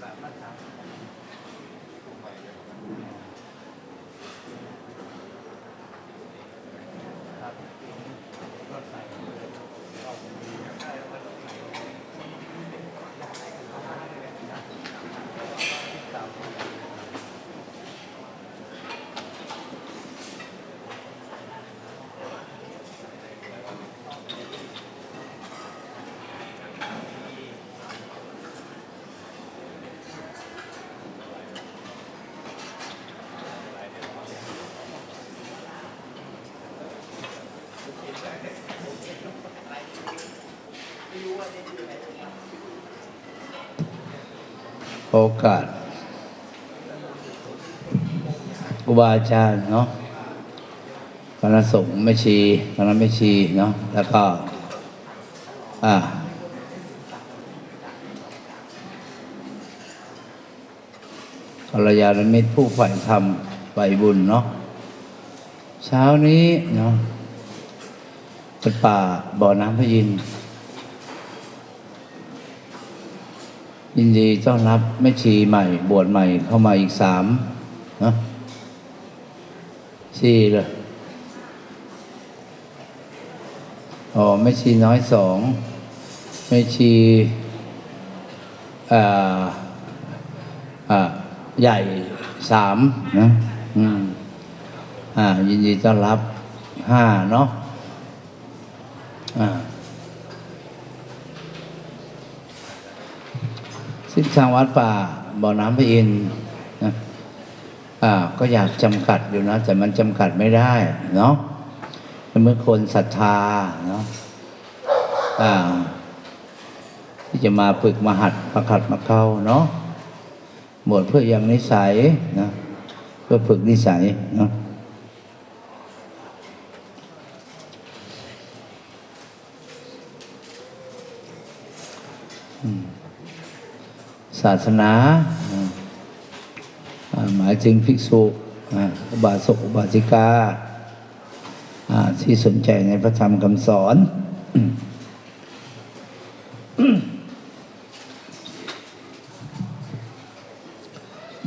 แบบภาษา โอกาสครูบาอาจารย์เนาะคณะสงฆ์ไม่ชีคณะไม่ชีเนาะแล้วก็ อ่ากัลยาณมิตรผู้ใฝ่ธรรมใฝ่บุญเนาะเช้านี้เนาะเป็นป่าบ่อน้ำพยินท ยินดีต้อนรับแม่ชีใหม่ บวชใหม่เข้ามาอีกสามนะสี่เลยอ๋อแม่ชีน้อยสองแม่ชีอ่าอ่าใหญ่สามนะอืมอ่ายินดีต้อนรับห้าเนาะอ่า สิ้นทางวัดป่าบ่อน้ำพระอินทร์นะอ่าก็อยากจำกัดอยู่นะ แต่มันจำกัดไม่ได้เนาะเมื่อคนศรัทธาเนาะอ่าที่จะมาฝึกมาหัดมาขัดมาเข้าเนาะบวชเพื่อยังนิสัยนะเพื่อฝึกนิสัยเนาะ ศาสนาหมายถึงภิกษุอุบาสกอุบาสิกาที่สนใจในพระธรรมคำสอน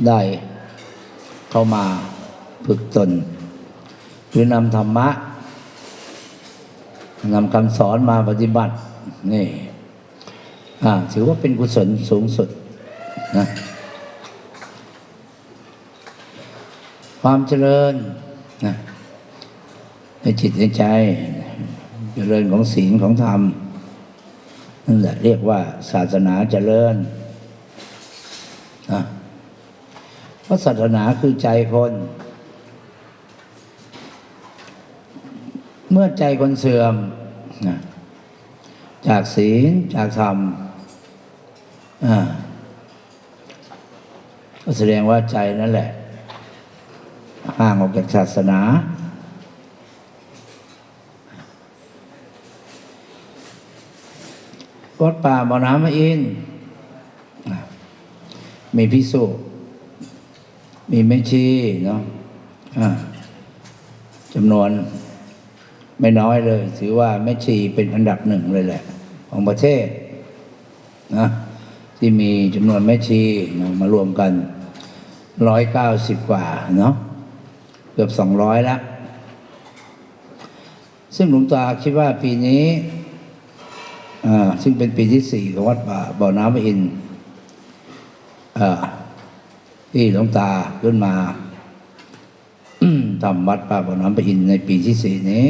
ได้เข้ามาฝึกตน หรือนำธรรมะนำคำสอนมาปฏิบัติ นี่ถือว่าเป็นกุศลสูงสุด นะความเจริญนะในจิตในใจ เจริญของศีลของธรรมนั่นแหละเรียกว่าศาสนาเจริญนะเพราะศาสนาคือใจคน เมื่อใจคนเสื่อมนะจากศีลจากธรรมอ่า ก็แสดงว่าใจนั่นแหละห่างออกจากศาสนา วัดป่าบ่อน้ำมะอินอะมีพิสุมีแม่ชีเนาะอ่าจำนวนไม่น้อยเลย ถือว่าแม่ชีเป็นอันดับหนึ่งเลยแหละ ของประเทศนะ ที่มีจำนวนแม่ชีมารวมกันร้อยเก้าสิบกว่าเนาะเกือบสองร้อยแล้วซึ่งหลวงตาคิดว่าปีนี้อ่าซึ่งเป็นปีที่สี่ของวัดป่าบ่อน้ำพระอินอ่าที่หลวงตาขึ้นมาทำวัดป่าบ่อน้ำพระอินในปีที่สี่นี้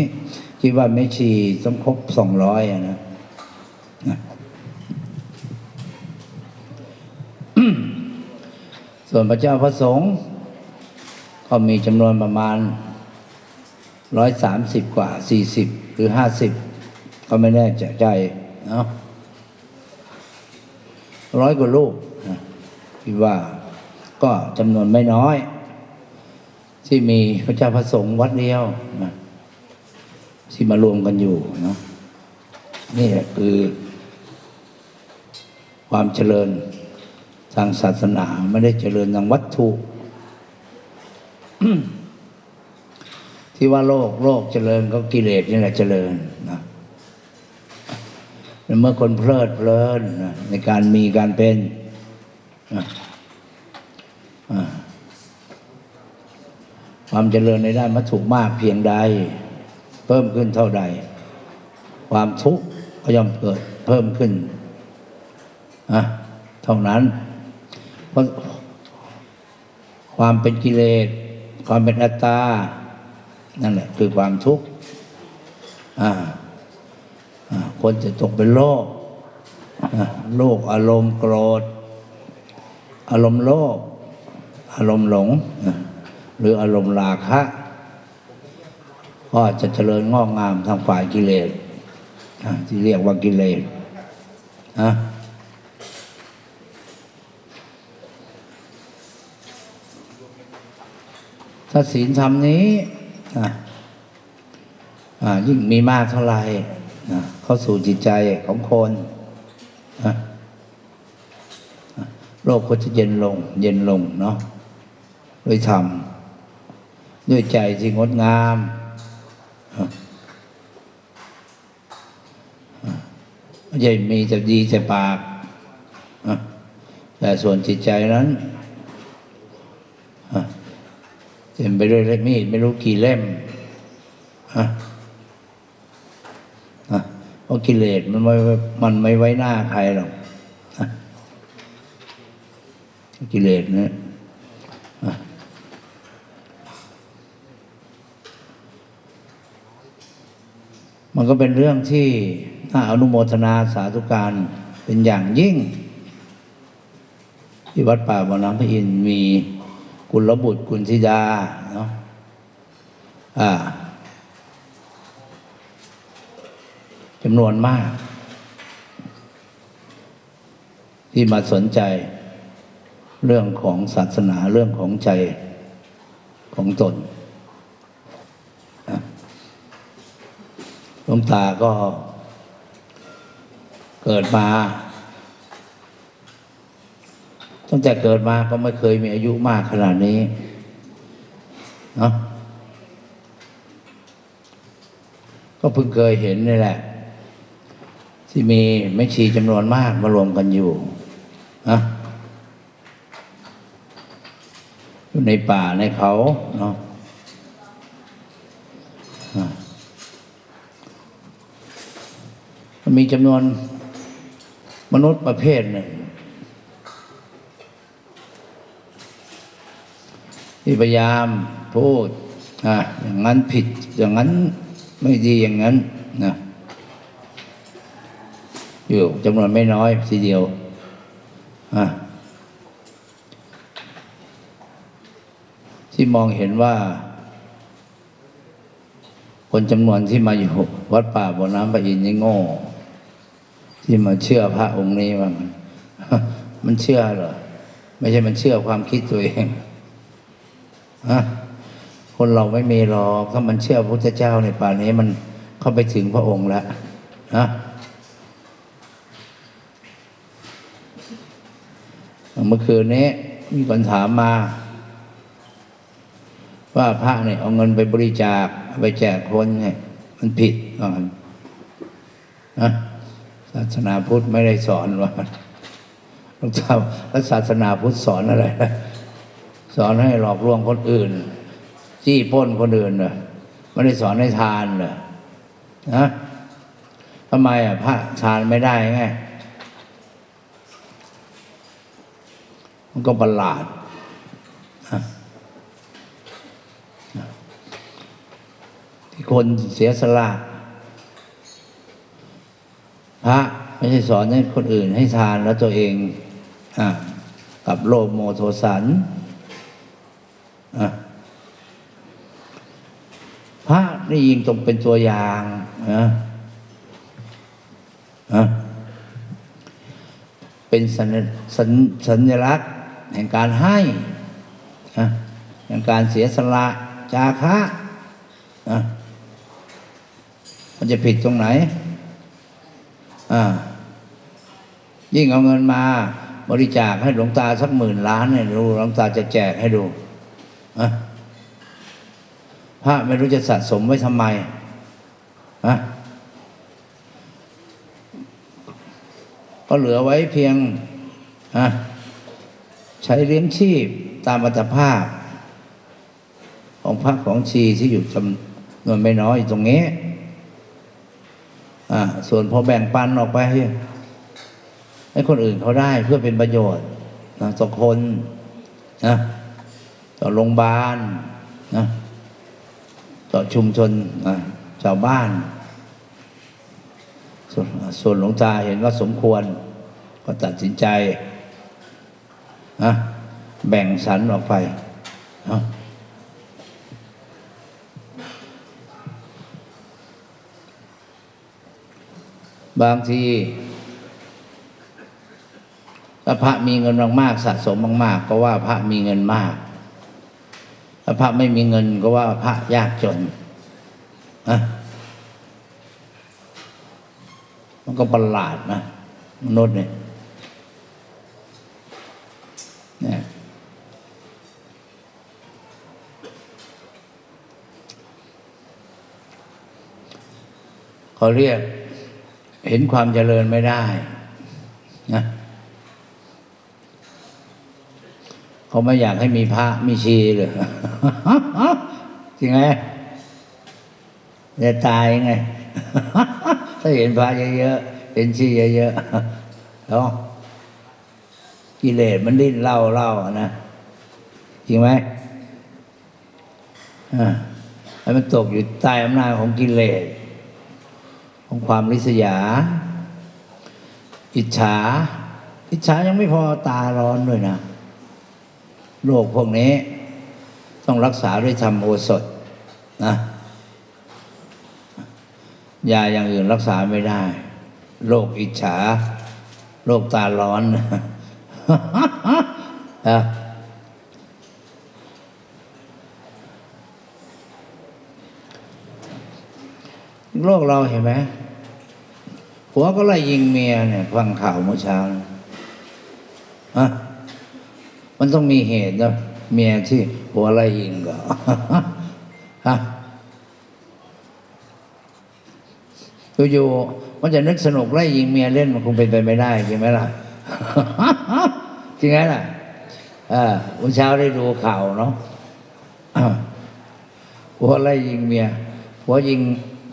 คิดว่าไม่ชีต้องครบสองร้อยนะ ส่วนพระเจ้าพระสงฆ์ก็มีจำนวนประมาณร้อยสามสิบกว่าสี่สิบหรือห้าสิบก็ไม่แน่ใจเนาะร้อยกว่าลูกคิดว่าก็จำนวนไม่น้อย ที่มีพระเจ้าพระสงฆ์วัดเดียวนะที่มารวมกันอยู่เนาะนี่แหละคือความเจริญ ทางศาสนาไม่ได้เจริญทางวัตถุ ที่ว่าโลกโลกเจริญก็กิเลสนี่แหละเจริญนะเมื่อคนเพลิดเพลินนะในการมีการเป็นความเจริญในด้านวัตถุมากเพียงใด เพิ่มขึ้นเท่าใด ความทุกข์ก็ย่อมเกิดเพิ่มขึ้นอะเท่านั้น ความเป็นกิเลส ความเป็นอัตตา นั่นแหละคือความทุกข์อ่าคนจะตกเป็นโลกโลกอารมณ์โกรธ อารมณ์โลภอารมณ์หลง หรืออารมณ์ราคะ ก็จะเจริญงอกงามทางฝ่ายกิเลสที่เรียกว่ากิเลสนะ ถ้าศีลธรรมนี้อะอ่ายิ่งมีมากเท่าไหร่เข้าสู่จิตใจของคนโลกก็จะเย็นลง เย็นลงเนาะด้วยธรรมด้วยใจที่งดงามอะอะไม่ใช่มีแต่ดีแต่ปากอะแต่ส่วนจิตใจนั้นอะเต็มไป ด้วยเล่มมีดไม่รู้กี่เล่มอะเพราะกิเลสมันไม่มันไม่ไว้หน้าใครหรอกกิเลสนะมันก็เป็นเรื่องที่น่าอนุโมทนาสาธุการเป็นอย่างยิ่ง ที่วัดป่าบ่อน้ำพระอินท ร์มีกุลบุตรกุลธิดาเนาะอ่าจำนวนมาก ที่มาสนใจ เรื่องของศาสนาเรื่องของใจของตนหลวงตาก็เกิดมา ตั้งแต่เกิดมาก็ไม่เคยมีอายุมากขนาดนี้เนาะก็เพิ่งเคยเห็นนี่แหละ ที่มีแม่ชีจำนวนมากมารวมกันอยู่นะอยู่ในป่าในเขาเนาะอะมันมีจำนวนมนุษย์ประเภทหนึ่ง ที่พยายามพูดอะอย่างนั้นผิดอย่างนั้นไม่ดีอย่างนั้นนะอยู่จำนวนไม่น้อยทีเดียวอะที่มองเห็นว่า คนจำนวนที่มาอยู่วัดป่าบ่อน้ำประอินนี่โง่ ที่มาเชื่อพระองค์นี้ว่ามันมันเชื่อเหรอ ไม่ใช่มันเชื่อความคิดตัวเอง ฮะคนเราไม่มีหรอกถ้ามันเชื่อพระพุทธเจ้าในป่านนี้มันเข้าไปถึงพระองค์แล้วนะเมื่อคืนนี้มีคนถามมา ว่าพระเนี่ยเอาเงินไปบริจาคไปแจกคนเนี่ยมันผิดว่างั้นนะศาสนาพุทธไม่ได้สอนว่าหลวงตาแล้วศาสนาพุทธสอนอะไรนะ สอนให้หลอกลวงคนอื่นจี้ป้นคนอื่นเหรอไม่ได้สอนให้ทานเหรอนะทำไมอะพระทานไม่ได้ไงมันก็ประหลาดที่คนเสียสละพระไม่ใช่สอนให้คนอื่นให้ทานแล้วตัวเองอกับโลภโมโทสันอะพระ นี่ยิงตรงเป็นตัวอย่างนะอะเป็นสัญสญสัญลักษณ์ แห่งการให้นะแห่งการเสียสละจาคะนะมันจะผิดตรงไหน อ่า ยิ่งเอาเงินมาบริจาคให้หลวงตาสักหมื่นล้านเนี่ยดูหลวงตาจะแจกให้ดูอะ พระไม่รู้จะสะสมไว้ทำไมอะก็เหลือไว้เพียงอะใช้เลี้ยงชีพตามอัตภาพ ของพระของชีที่อยู่จำนวนไม่น้อยอยู่ตรงนี้อ่าส่วนพอแบ่งปันออกไป ให้คนอื่นเขาได้เพื่อเป็นประโยชน์นะต่อคนนะต่อโรงพยาบาลนะ ต่อชุมชนชาวบ้านส่วนส่วนหลวงตาเห็นว่าสมควร ก็ตัดสินใจนะแบ่งสรรออกไปนะบางทีถ้าพระมีเงินมากๆสะสมมาก ๆ ก็ว่าพระมีเงินมาก ถ้าพระไม่มีเงินก็ว่าพระยากจนนะมันก็ประหลาดนะมนุษย์เนี่ยเนี่ยเขาเรียกเห็นความเจริญไม่ได้นะ เขาไม่อยากให้มีพระมีชีเลยจริงไหมจะตายไง ถ้าเห็นพระเยอะๆเห็นชีเยอะๆแล้วกิเลสมันดิ้นเล่าเล่านะจริงไหมอ่าให้มันตกอยู่ใต้อำนาจของกิเลสของความริษยา อิจฉา อิจฉายังไม่พอตาร้อนด้วยนะ โรคพวกนี้ ต้องรักษาด้วยธรรมโอสถนะยาอย่างอื่นรักษาไม่ได้ โรคอิจฉา โรคตาร้อนนะโรคเราเห็นไหมผัวก็ไล่ยิงเมียเนี่ย ฟังข่าวเมื่อเช้านะฮะ มันต้องมีเหตุนะเมียที่หัวไล่ยิงก็ฮะอยู่ๆมันจะนึกสนุกไล่ยิงเมียเล่นมันคงเป็นไปไม่ได้จริงไหมล่ะจริงไหมล่ะวันเช้าได้ดูข่าวเนาะหัวไล่ยิงเมียหัวยิง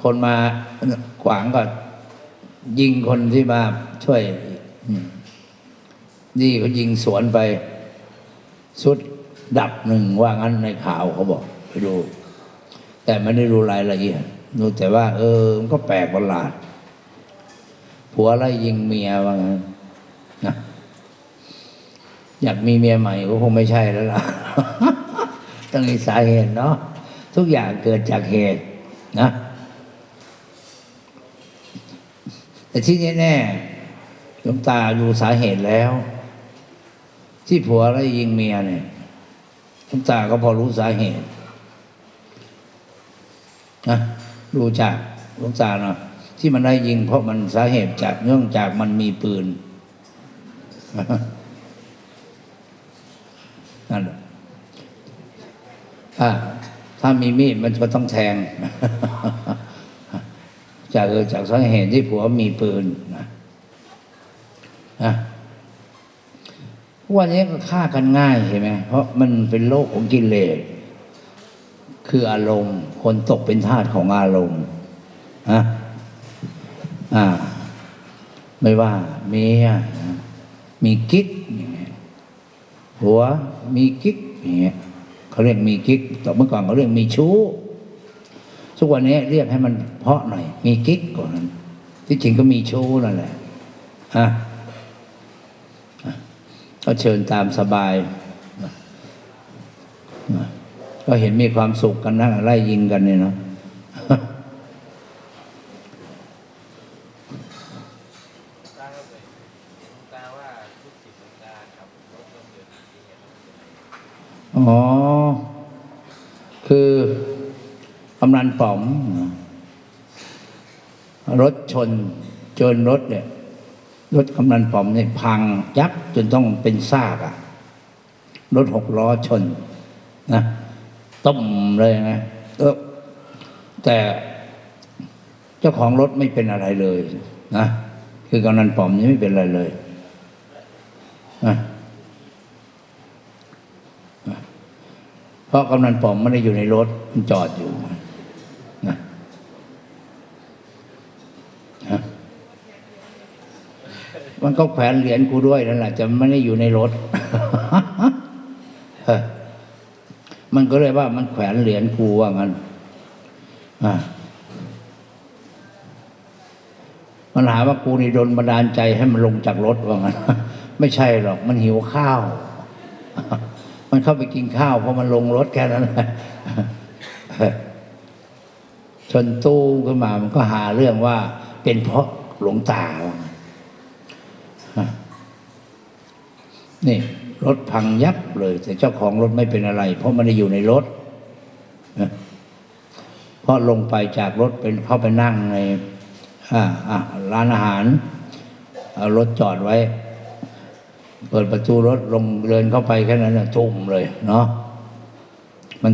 คนมาขวางก็ยิงคนที่มาช่วยนี่เขายิงสวนไป สุดดับหนึ่งว่างั้นในข่าวเขาบอกไปดู แต่ไม่ได้รู้รายละเอียดรู้แต่ว่า เออ มันก็แปลกประหลาด ผัวไล่ยิงเมียว่างั้นนะอยากมีเมียใหม่ก็คงไม่ใช่แล้วล่ะต้องมีสาเหตุเนาะทุกอย่างเกิดจากเหตุนะ แต่ที่แน่ๆหลวงตาดูสาเหตุแล้ว ที่ผัวไล่ยิงเมียเนี่ยหลวงตาก็พอรู้สาเหตุนะดูจากลวงตาเนาะที่มันได้ยิง เพราะมันสาเหตุจากเนื่องจากมันมีปืนนั่นแหละถ้าถ้ามีมีดมันก็ต้องแทง จากเออจากสาเหตุที่ผัวมีปืนนะนะ วันนี้ก็ฆ่ากันง่ายใช่ไหมเพราะมันเป็นโลกของกิเลสคืออารมณ์ คนตกเป็นทาสของอารมณ์นะอ่า ไม่ว่า เมียมีกิ๊กอย่างเงี้ยหัวมีกิ๊กอย่างเงี้ยเขาเรียกมีกิ๊กแต่เมื่อก่อนเขาเรียกมีชู้ทุกวันนี้เรียกให้มันเพาะหน่อย มีกิ๊กก่อนนั้นที่จริงก็มีชู้นั่นแหละอะ ก็เชิญตามสบาย ก็เห็นมีความสุขกันนะไล่ยิงกันเนี่ยเนาะอ๋อ คือกำนันป๋อม รถชนจนรถเนี่ย รถกำนันป๋อมเนี่ยพังยับจนต้องเป็นซากอะรถหกล้อชนนะต้มเลยนะเออแต่เจ้าของรถไม่เป็นอะไรเลยนะคือกำนันป๋อมนี่ไม่เป็นอะไรเลยนะเพราะกำนันป๋อมไม่ได้อยู่ในรถมันจอดอยู่ มันก็แขวนเหรียญกูด้วยนั่นแหละจะไม่ได้อยู่ในรถ มันก็เลยว่ามันแขวนเหรียญกูว่างั้นมันหาว่ากูนี่โดนบันดาลใจให้มันลงจากรถว่างั้นไม่ใช่หรอก มันหิวข้าว มันเข้าไปกินข้าวเพราะมันลงรถแค่นั้นแหละชนตู้ขึ้นมามันก็หาเรื่องว่าเป็นเพราะหลวงตาว่างั้นอะ นี่รถพังยับเลย แต่เจ้าของรถไม่เป็นอะไร เพราะมันได้อยู่ในรถนะเพราะลงไปจากรถเป็นเข้าไปนั่งในร้านอาหารเอารถจอดไว้ เปิดประตูรถลงเดินเข้าไปแค่นั้นจุ่มเลย เนาะมัน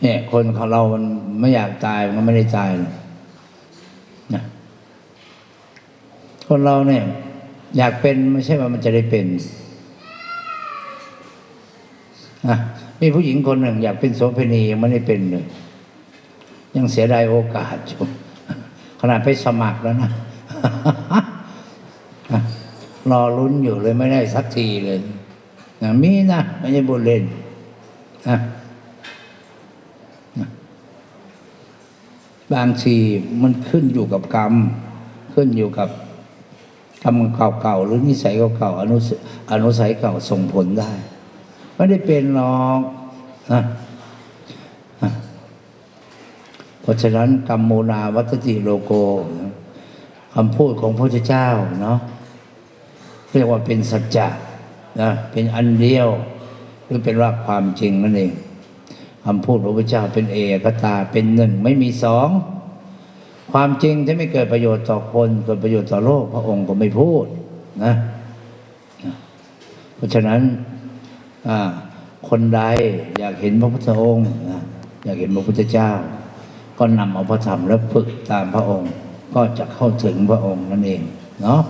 เนี่ยคนของเรามันไม่อยากตายมันก็ไม่ได้ตายนะคนเราเนี่ย อยากเป็นไม่ใช่ว่ามันจะได้เป็น นะมีผู้หญิงคนหนึ่งอยากเป็นโสเภณียังไม่ได้เป็นเลย ยังเสียดายโอกาสอยู่ขนาดไปสมัครแล้วนะรอลุ้นอยู่เลยไม่ได้สักทีเลยนะมีนะไม่ใช่บุญเล่นนะบางทีมันขึ้นอยู่กับกรรม ขึ้นอยู่กับกรรมเก่าๆหรือนิสัยเก่าๆอนุอนุสัยเก่าส่งผลได้ ไม่ได้เป็นหรอกนะเพราะฉะนั้นกรรมโมนาวัตติโลโกคำพูดของพระเจ้าเนาะเรียกว่าเป็นสัจจะนะเป็นอันเดียว หรือเป็นว่าความจริงนั่นเองคำพูดพระพุทธเจ้าเป็นเอกตาเป็นหนึ่งไม่มีสองความจริงที่ไม่เกิดประโยชน์ต่อคนเกิดประโยชน์ต่อโลก พระองค์ก็ไม่พูดนะ เพราะฉะนั้น คนใดอยากเห็นพระพุทธองค์นะอยากเห็นพระพุทธเจ้า ก็นำเอาพระธรรมและฝึกตามพระองค์ ก็จะเข้าถึงพระองค์นั่นเองเนาะ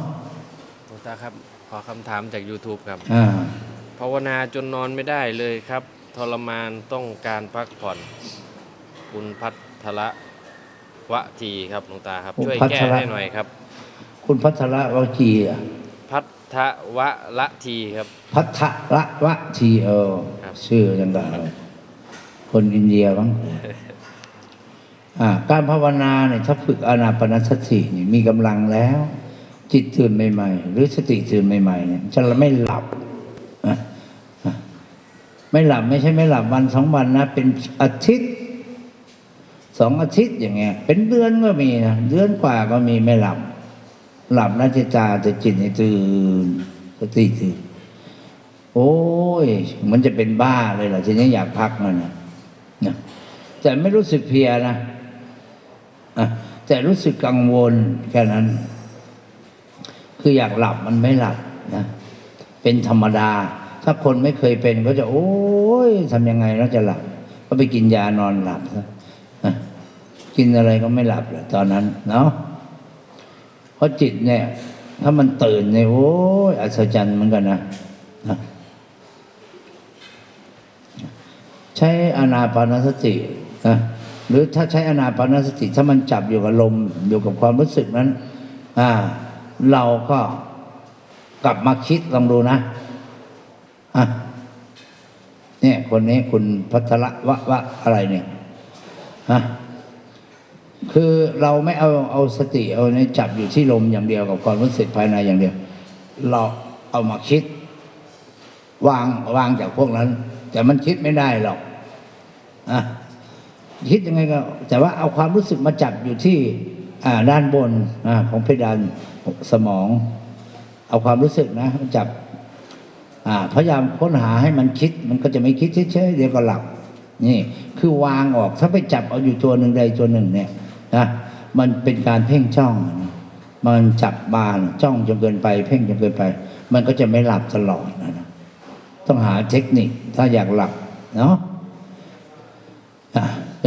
หลวงตาครับขอคำถามจาก YouTube ครับอ่าภาวนาจนนอนไม่ได้เลยครับ ทรมานต้องการพักผ่อน คุณพัทละวะทีครับหลวงตาครับ ช่วยแก้ให้หน่อยครับ คุณพัทระวจีอะพัท วะละทีครับ พัทระวทีเออครับ ชื่อจังไงคนอินเดียบ้างอ่าการภาวนาเนี่ยถ้าฝึกอานาปนสตินี่มีกำลังแล้ว จิตตื่นใหม่ๆ หรือสติตื่นใหม่ๆเนี่ยจะไม่หลับอะอะไม่หลับไม่ใช่ไม่หลับวันสองวันนะ เป็นอาทิตย์สองอาทิตย์อย่างเงี้ย เป็นเดือนก็มีนะเดือนกว่าก็มีไม่หลับ หลับนะจิตาแต่จิตนี่ตื่นสติตื่นโอ้ย มันจะเป็นบ้าเลยเหรอทีนี้อยากพักมันนะนะแต่ไม่รู้สึกเพียนะะแต่รู้สึกกังวลแค่นั้น คืออยากหลับมันไม่หลับนะเป็นธรรมดา ถ้าคนไม่เคยเป็นก็จะ โอ้ยทำยังไงแล้วจะหลับ ก็ไปกินยานอนหลับซะนะกินอะไรก็ไม่หลับเลยตอนนั้น เนาะ เพราะจิตเนี่ย ถ้ามันตื่นเนี่ยโอ้ยอัศจรรย์เหมือนกันนะใช้อนาปานสตินะหรือถ้าใช้อนาปานสติ ถ้ามันจับอยู่กับลมอยู่กับความรู้สึกนั้น อ่า เราก็กลับมาคิดลองดูนะอะเนี่ยคนนี้คุณพัทระวะวะอะไรเนี่ยฮะ คือเราไม่เอาเอาสติเอาในจับอยู่ที่ลมอย่างเดียวกับความรู้สึกภายในอย่างเดียว เราเอามาคิด วางวางจากพวกนั้น แต่มันคิดไม่ได้หรอกอะคิดยังไงก็ แต่ว่าเอาความรู้สึกมาจับอยู่ที่อ่าด้านบนอ่าของเพดานสมอง เอาความรู้สึกนะจับอ่าพยายามค้นหาให้มันคิด มันก็จะไม่คิดเฉยๆเดี๋ยวก็หลับนี่ คือวางออกถ้าไปจับเอาอยู่ตัวหนึ่งใดตัวหนึ่งเนี่ย นะมันเป็นการเพ่งจ้อง มันจับบานจ้องจนเกินไป เพ่งจนเกินไป มันก็จะไม่หลับตลอดนะต้องหาเทคนิคถ้าอยากหลับเนาะอ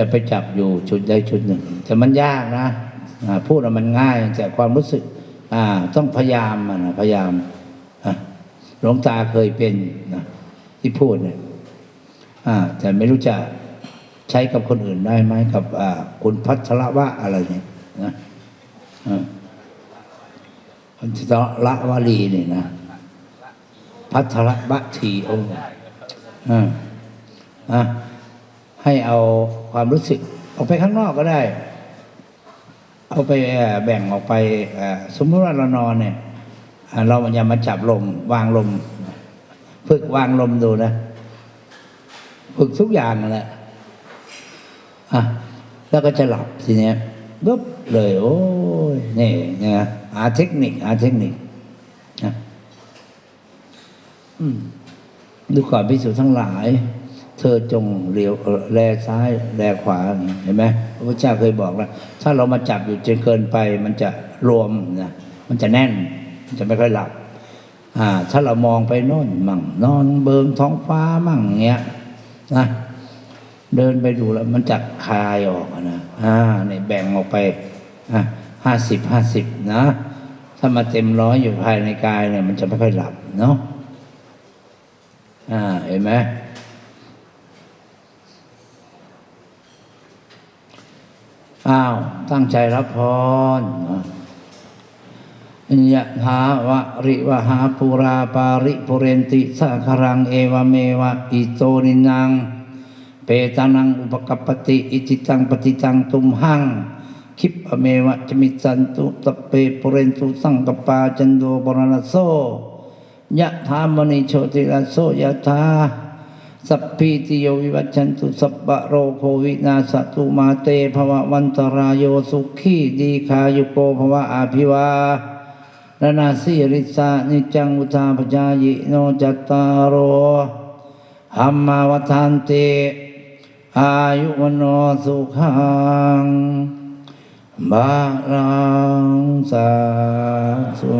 ะไปจับอยู่จุดใดจุดหนึ่ง แต่มันยากนะพูดอะมันง่ายแต่ความรู้สึกต้องพยายามนะพยายามหลวงตาเคยเป็นนะที่พูดเนี่ยแต่ไม่รู้จะ ใช้กับคนอื่นได้ไหมกับคุณพัชระวะอะไรเนี่ยนะอ่าพัชระวลีนี่นะ พัทระบะทีโออ่าอะให้เอาความรู้สึกออกไปข้างนอกก็ได้ เอาไปแบ่งออกไปสมมติว่าเรานอนเนี่ยอ่าเราอย่ามาจับลม วางลม ฝึกวางลมดูนะ ฝึกทุกอย่างนั่นแหละ อะแล้วก็จะหลับทีเนี้ยปุ๊บเลย โอ้ยนี่นะหาเทคนิคหาเทคนิคนะดูก่อนพิสูจน์ทั้งหลาย เธอจงเลียวแลซ้ายแลขวาเห็นไหมพระพุทธเจ้าเคยบอกแล้วถ้าเรามาจับอยู่จนเกินไป มันจะรวมนะมันจะแน่น มันจะไม่ค่อยหลับ อ่า ถ้าเรามองไปโน่นมั่งนอนเบิงท้องฟ้ามั่งเงี้ยนะ เดินไปดูแล้ว มันจะคายออกนะอ่าเนี่ยแบ่งออกไปอะห้าสิบห้าสิบนะ ถ้ามาเต็มร้อยอยู่ภายในกายเนี่ย มันจะไม่ค่อยหลับเนาะอ่าเห็นไหมอ้าว ตั้งใจรับพรยะถาวะริวหาปุราปาริปุเรนติสาคารังเอวเมวะอิโตนินัง เปตานังอุปกปปติ อิจิตังปฏิตังตุมหัง คิปเมวะจมิจันตุตเปปุเรนตุสังกปาจันโดปรณโซยะธามณิโชติราโสยะธาสัพพิติโยวิวัชันตุสัพพะโรโควินาสตุมาเตภวะวันตรายโยสุขีดีคายุโกภวะอาภิวาลนาสิริสานิจังอุทาปจายโนจัตตารโหัมมาวทันเต อายุวโนสุขังบาลังสาสุ